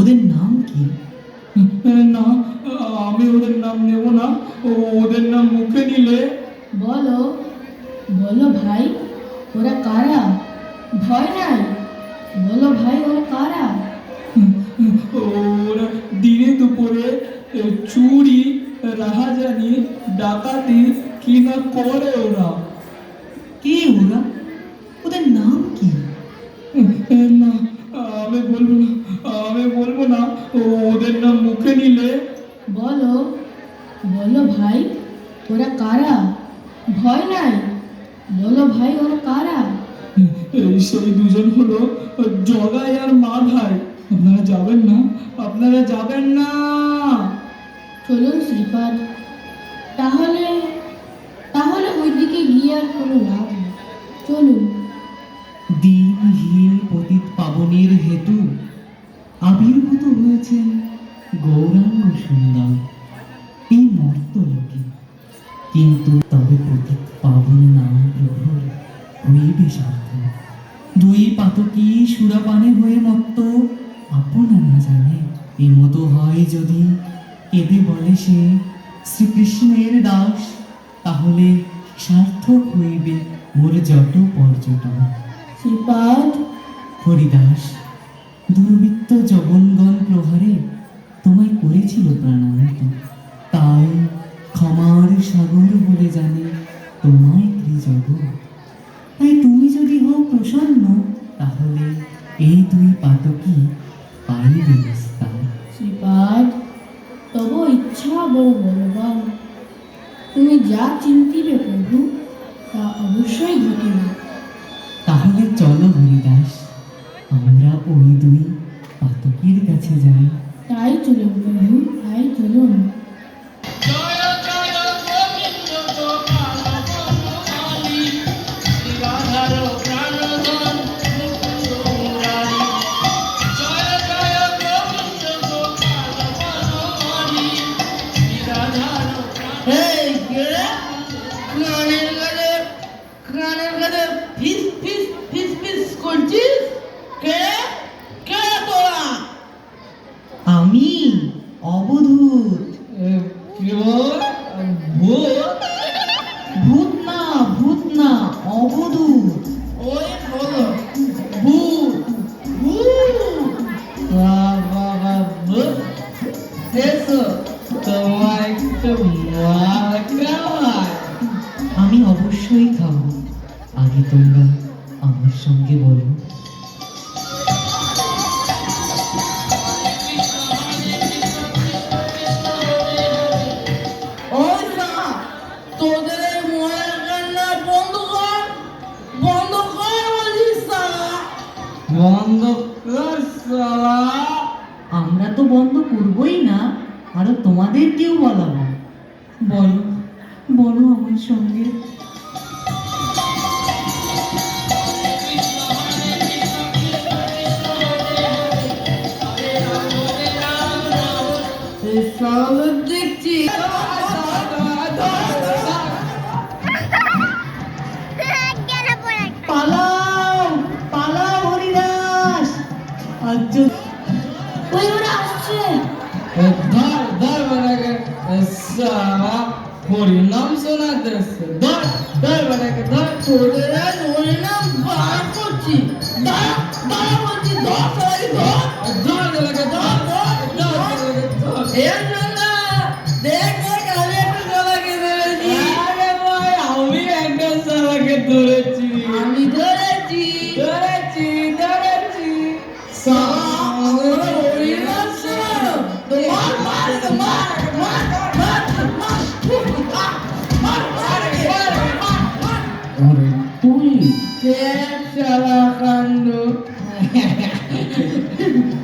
ওদের নাম কি? না আমি ওদের নাম নেব না। ও- ওদের নাম মুখে নিলে? বলো বলো ভাই ওরা কারা? ভয় নাই? বলো ভাই ওরা কারা? ওরা দিনে দুপুরে চুরি রাহাজানি ডাকাতি কি না করে ওরা? কে ওরা? মুখে বলো বলো ভাই ওরা কারা? ভয় নাই। বলো ভাই ওরা কারা? এই সেই দুজন হলো জগাই আর মা ভাই। আপনারা যাবেন না? আপনারা যাবেন না। চলুন শ্রীপাদ। তাহলে তাহলে ওইদিকে গিয়ে আর কোনো লাভ নেই। চলুন। দিনহীন পতিত পাবনের হেতু আবির্ভূত হয়েছেন গৌরাঙ্গ সুন্দর এই মর্তলোকে। কিন্তু তবে পতিত পাবন নাম প্রভুর হইবে সার্থ দুই পাতকি সুরাপানে হয়ে মত্ত আপনা না জানে এমতো হয় যদি। এদে বলে সে শ্রীকৃষ্ণের দাস তাহলে সার্থক হইবে মোর যত পর্যটন। শ্রীপাদ। হরিদাস দুর্বৃত্ত জগনগণ প্রহারে তোমায় করেছিল প্রাণান্ত। তাই ক্ষমার সাগর বলে জানে তোমায় ত্রিজগ তাই তুমি যদি হও প্রসন্ন তাহলে এই দুই পাতকি পাইবে শ্রীপাদ তব ইচ্ছা বড় বলবান তুমি যা চিন্তিবে প্রভু তা অবশ্যই ঘটিবে তাহলে চলো হরিদাস আমরা ওই দুই পাতকির কাছে যাই। कहते फ़िश फ़िश फ़िश फ़िश कुलचीज के সঙ্গে বলুন। আমরা তো বন্ধ করবই না আরও তোমাদের কেউ বলাবো বলো বলো আমার সঙ্গে। ધર ધર બનાકે સાવા હોરી નામ સોના દસ ધર ધર બનાકે ધર છોડે રે હોરી નામ બાર કોચી ધર ધર કોચી ધર સોરી ધર ધર બનાકે ધર ધર બનાકે ધર એ નંદા દેખ દેખ હવે તો ગવા કે રે જી અરે ભાઈ હવે એંગલ સાવા કે દૂર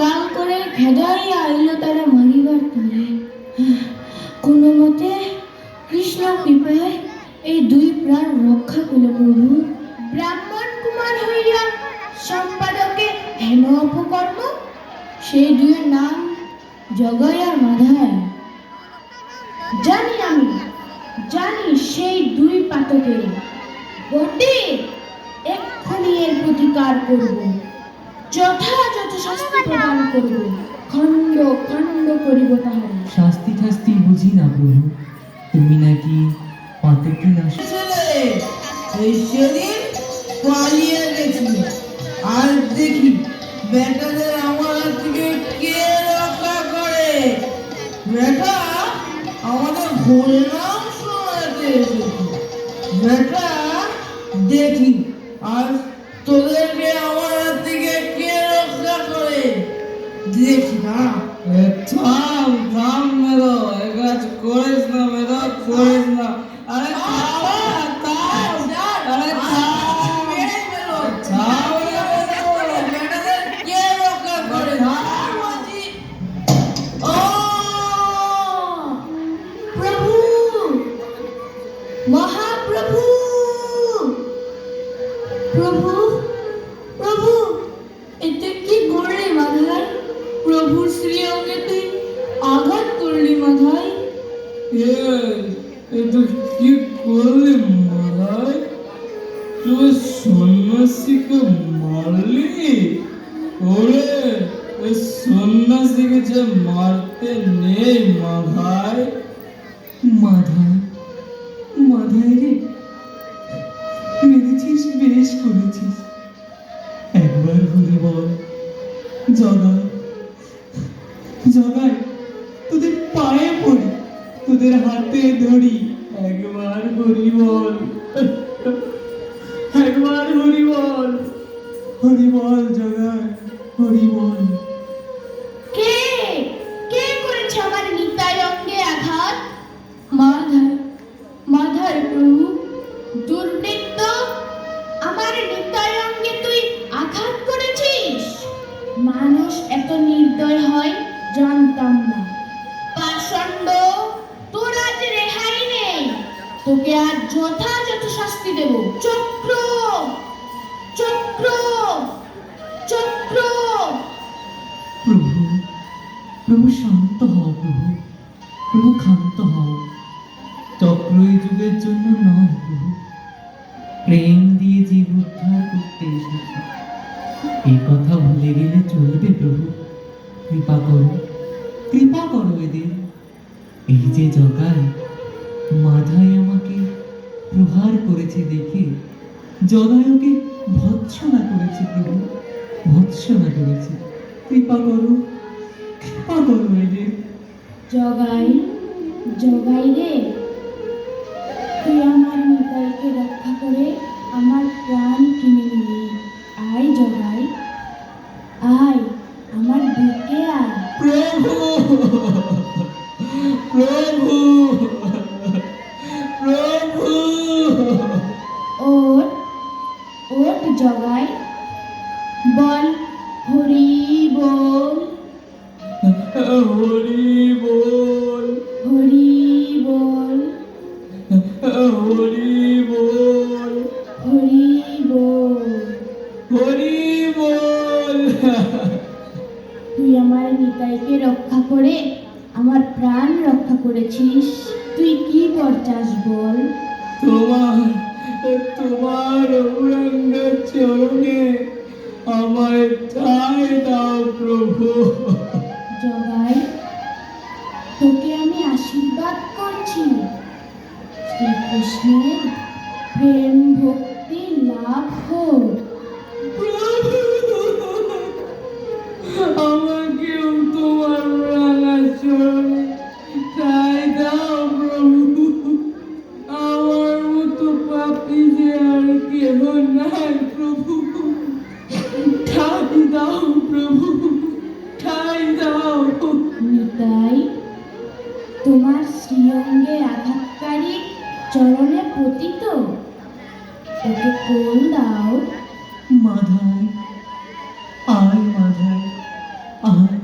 লাল করে ভেদাইয়া আইল তারা মারিবার করে কোনো মতে কৃষ্ণ কৃপায় এই দুই প্রাণ রক্ষা পেল প্রভু। ব্রাহ্মণ কুমার হইয়া সম্পাদকে হেন অপকর্ম, সেই দুইয়ের নাম জগয় আর মাধায়। জানি আমি, জানি সেই দুই পাতকের বটে এক্ষুনি এর প্রতিকার করব। যথাযথ শাস্তি প্রদান করব। খণ্ড খণ্ড করিব তাহার। শাস্তি ঠাস্তি বুঝি না প্রভু। তুমি নাকি পাতকি না ছেলে এই সেদিন পালিয়ে গেছিল। আর দেখি বেটাদের আমার থেকে কে রক্ষা করে? বেটা আমাদের হরিনাম শোনাতে এসেছে। বেটা দেখি আর তোদেরকে আমার দেখি না এ থাম থাম মেরো এ কাজ করিস না মেরো করিস এ এ কি করলি মারাই তুই সন্ন্যাসীকে মারলি? ওরে, ওই সন্ন্যাসীকে যে মারতে নেই মাথায় মাধায়? মাধায় রে? মেরেছিস, বেশ করেছিস। একবার হরি বল। জগায়। জগায়? হাতে তোকে আর যথাযথ শাস্তি দেব। চক্র! চক্র! চক্র! প্রভু প্রভু শান্ত হও প্রভু। প্রভু ক্ষান্ত হও। চক্র এই যুগের জন্য নয় প্রভু। প্রেম দিয়ে জীব উদ্ধার করতে এসেছে। এই কথা ভুলে গেলে চলবে প্রভু। কৃপা করো কৃপা করো এদের। এই যে জগায় মাধায় আমাকে প্রহার করেছে দেখে জগায়কে ভৎসনা করেছে প্রভু, ভৎসনা করেছে। কৃপা করো কৃপা করো রে জগাই জগাই রে। তুই আমার নিতাইকে রক্ষা করে আমার প্রাণ ওট ওট জগাই বল হরি বল হরি বল হরি বল হরি বল হরি বল হরি বল তুই আমার নিতাইকে রক্ষা করে আমার প্রাণ রক্ষা করেছিস। তুই কি বর চাস বল? তোমার তোমার অঙ্গ চরণে আমায় ঠাই দাও প্রভু। জগাই, তোকে আমি আশীর্বাদ করছি। শ্রীকৃষ্ণের প্রেম ভক্তি লাভ হোক। নাই প্রভু। ঠাই দাও প্রভু ঠাই দাও। নিতাই তোমার শ্রীঅঙ্গে আঘাতকারী চরণে পতিত? ওকে কোল দাও? মাধায় আয় মাধায় আয়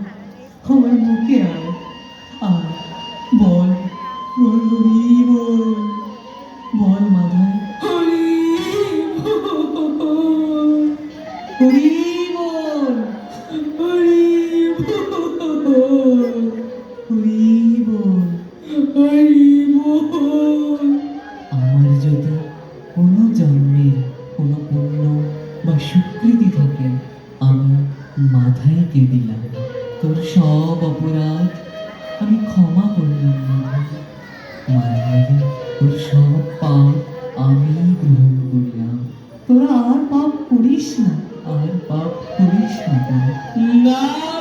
আমার মুখে আয়। আর পাপ করিস না!